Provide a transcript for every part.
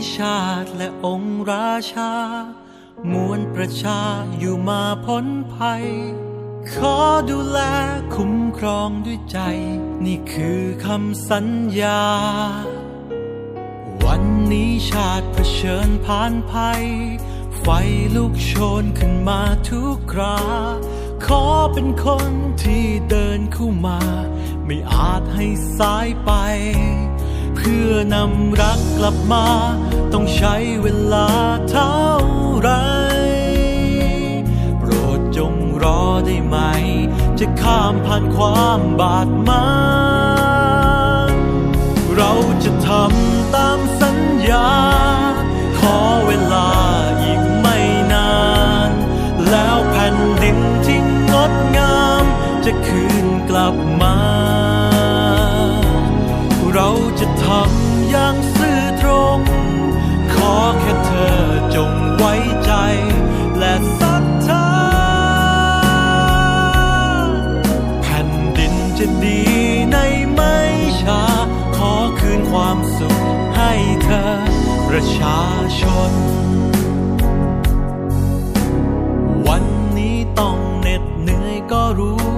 ที่ชาติและองค์ราชามวลประชาอยู่มาพ้นภัย ขอดูแลคุ้มครองด้วยใจ นี่คือคำสัญญา วันนี้ชาติเผชิญผ่านภัย ไฟลุกโชนขึ้นมาทุกครา ขอเป็นคนที่เดินเข้ามา ไม่อาจให้สายไป เพื่อนำรักกลับมา ต้องใช้เวลาเท่าไร โปรดจงรอได้ไหม จะข้ามผ่านความบาดหมางเราจะทำตามสัญญา ขอเวลาอีกไม่นาน แล้วแผ่นดินที่งดงาม จะคืนกลับมา เราจะทำอย่างซื่อ ค่เธอจงไว้ใจ และศรัทธาแผ่นดินจะดีในไม่ช้า ขอคืนความสุขให้เธอ ประชาชน วันนี้ต้องเหน็ดเหนื่อยก็รู้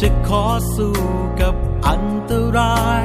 จะขอสู้กับอันตราย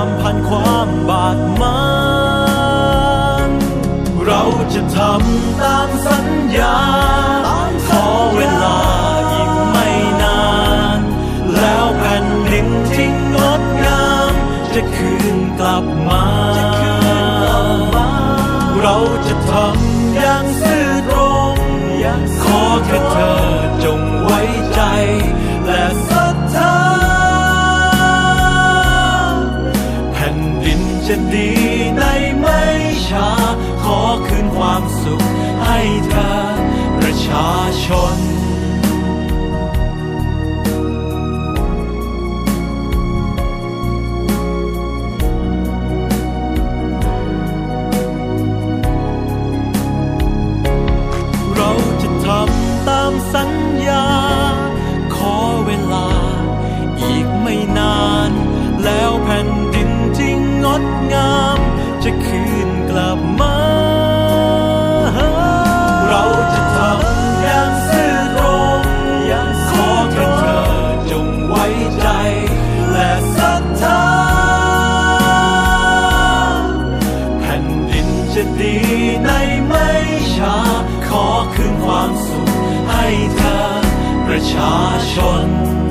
ามผ่านความบาดหมางเราจะทำตามสัญญา ขอเวลาอีกไม่นาน แล้วแผ่นดินที่งดงาม จะคืนกลับมา เราจะทำอย่าง จะดีในไม่ช้า ขอคืนความสุขให้เธอประชาชน ขอคื